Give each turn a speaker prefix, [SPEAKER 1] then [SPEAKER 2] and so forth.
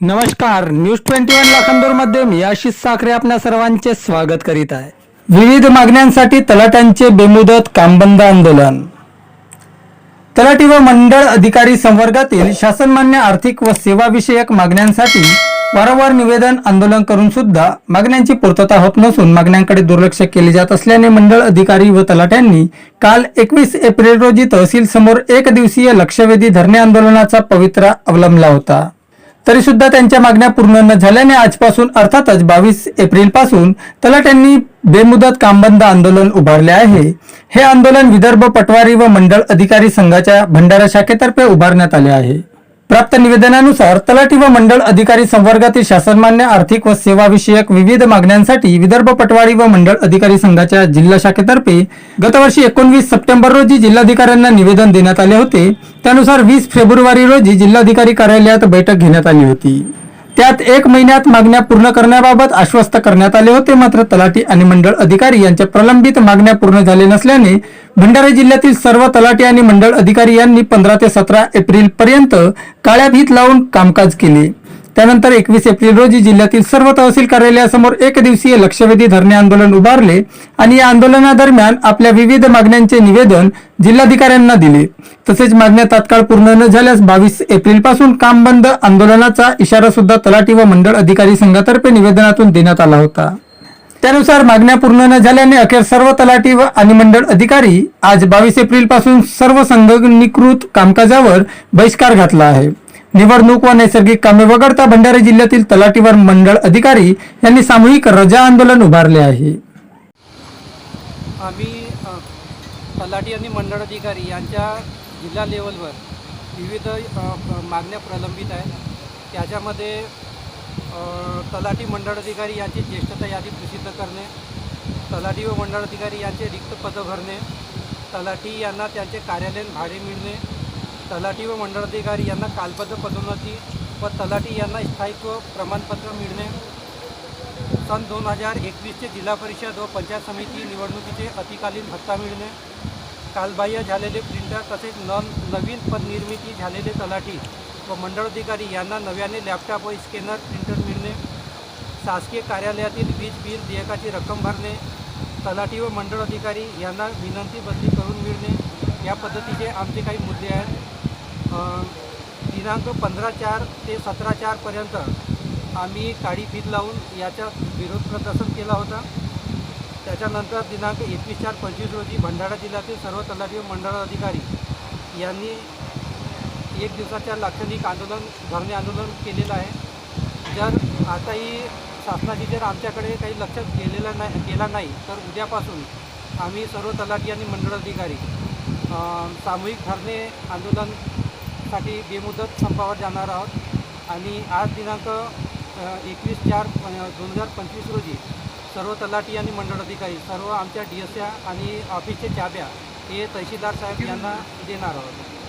[SPEAKER 1] नमस्कार news twenty one लाखांदूरमध्ये मी आशिष साखरे आपल्या सर्वांचे स्वागत करीत आहे. विविध मागण्यांसाठी तलाट्यांचे बेमुदत कामबंद आंदोलन. तलाठी व मंडळ अधिकारी संवर्गातील शासनमान्य आर्थिक व सेवाविषयक मागण्यांसाठी वारंवार निवेदन आंदोलन करून सुद्धा मागण्यांची पूर्तता होत नसून मागण्यांकडे दुर्लक्ष केले जात असल्याने मंडळ अधिकारी व तलाट्यांनी काल एकवीस एप्रिल रोजी तहसील समोर एक दिवसीय लक्षवेधी धरणे आंदोलनाचा पवित्रा अवलंबला होता. तरी सुद्धा त्यांच्या मागण्या पूर्ण न झाल्याने आजपासून अर्थातच बावीस एप्रिलपासून तलाट्यांनी बेमुदत कामबंद आंदोलन उभारले आहे. हे आंदोलन विदर्भ पटवारी व मंडळ अधिकारी संघाच्या भंडारा शाखेतर्फे उभारण्यात आले आहे. प्राप्त निवेदनानुसार तलाठी व मंडळ अधिकारी संवर्गातील शासनमान्य आर्थिक व सेवा विषयक विविध मागण्यांसाठी विदर्भ पटवारी व मंडळ अधिकारी संघाच्या जिल्हा शाखेतर्फे गतवर्षी एकोणवीस सप्टेंबर रोजी जिल्हाधिकाऱ्यांना निवेदन देण्यात आले होते. त्यानुसार वीस फेब्रुवारी रोजी जिल्हाधिकारी कार्यालयात बैठक घेण्यात आली होती. त्यात एक महिन्यात मागण्या पूर्ण करण्याबाबत आश्वस्त करण्यात आले होते. मात्र तलाठी आणि मंडळ अधिकारी यांच्या प्रलंबित मागण्या पूर्ण झाले नसल्याने भंडारा जिल्ह्यातील सर्व तलाठी आणि मंडळ अधिकारी यांनी पंधरा ते सतरा एप्रिल पर्यंत काळ्या भीत लावून कामकाज केले. त्यानंतर एकवीस एप्रिल रोजी जिल्ह्यातील सर्व तहसील कार्यालयासमोर एक दिवसीय लक्षवेधी धरणे आंदोलन उभारले आणि या आंदोलनादरम्यान आपल्या विविध मागण्यांचे निवेदन जिल्हाधिकाऱ्यांना दिले. तसेच मागण्या तात्काळ पूर्ण न झाल्यास बावीस एप्रिलपासून काम बंद आंदोलनाचा इशारा सुद्धा तलाठी व मंडळ अधिकारी संघातर्फे निवेदनातून देण्यात आला होता. त्यानुसार मागण्या पूर्ण न झाल्याने अखेर सर्व तलाठी व आणि मंडळ अधिकारी आज बावीस एप्रिलपासून सर्व संघनिकृत कामकाजावर बहिष्कार घातला आहे. निवडणूक व नैसर्गिक कामे वगळता भंडारा जिल्ह्यातील तलाटीवर मंडळ अधिकारी यांनी सामूहिक रजा आंदोलन उभारले आहे.
[SPEAKER 2] आम्ही तलाटी आणि मंडळ अधिकारी यांच्या जिल्हा लेवलवर विविध मागण्या प्रलंबित आहेत. त्याच्यामध्ये तलाटी तलाठी मंडळ अधिकारी यांची ज्येष्ठता यादी प्रसिद्ध करणे तलाठी व मंडळ अधिकारी यांचे रिक्त पदं भरणे तलाठी यांना त्यांचे कार्यालयीन भाडे मिळणे तलाठी व मंडळाधिकारी यांना कालबद्ध पदोन्नती व तलाठी यांना स्थायित्व प्रमाणपत्र मिळणे. सन दोन हजार एकवीसचे जिल्हा परिषद व पंचायत समिती निवडणुकीचे अतिकालीन भत्ता मिळणे. कालबाह्य झालेले प्रिंटर तसेच न नवीन पदनिर्मिती झालेले तलाठी व मंडळ अधिकारी यांना नव्याने लॅपटॉप व स्कॅनर प्रिंटर मिळणे. शासकीय कार्यालयातील वीज बिल देयकाची रक्कम भरणे. तलाठी व मंडळ अधिकारी यांना विनंती बदली करून मिळणे. या पद्धतीचे आमचे काही मुद्दे आहेत. दिनांक पंधरा चार ते सतरा चारपर्यंत आम्ही काळी फीत लावून याचा विरोध प्रदर्शन केला होता. त्याच्यानंतर दिनांक एकवीस चार पंचवीस रोजी भंडारा जिल्ह्यातील सर्व तलाठी मंडळ अधिकारी यांनी एक दिवसाच्या लाक्षणिक आंदोलन धरणे आंदोलन केलेलं आहे. जर आताही शासनाची जर आमच्याकडे काही लक्ष केलेलं नाही केला नाही तर उद्यापासून आम्ही सर्व तलाठी आणि मंडळ अधिकारी सामूहिक धरणे आंदोलन साठी बेमुदत संपावर जाणार आहोत. आणि आज दिनांक एकवीस चार दोन हजार पंचवीस रोजी सर्व तलाठी आणि मंडळ अधिकारी सर्व आमच्या डी एस आणि ऑफिसचे चाब्या हे तहसीलदार साहेब यांना देणार आहोत.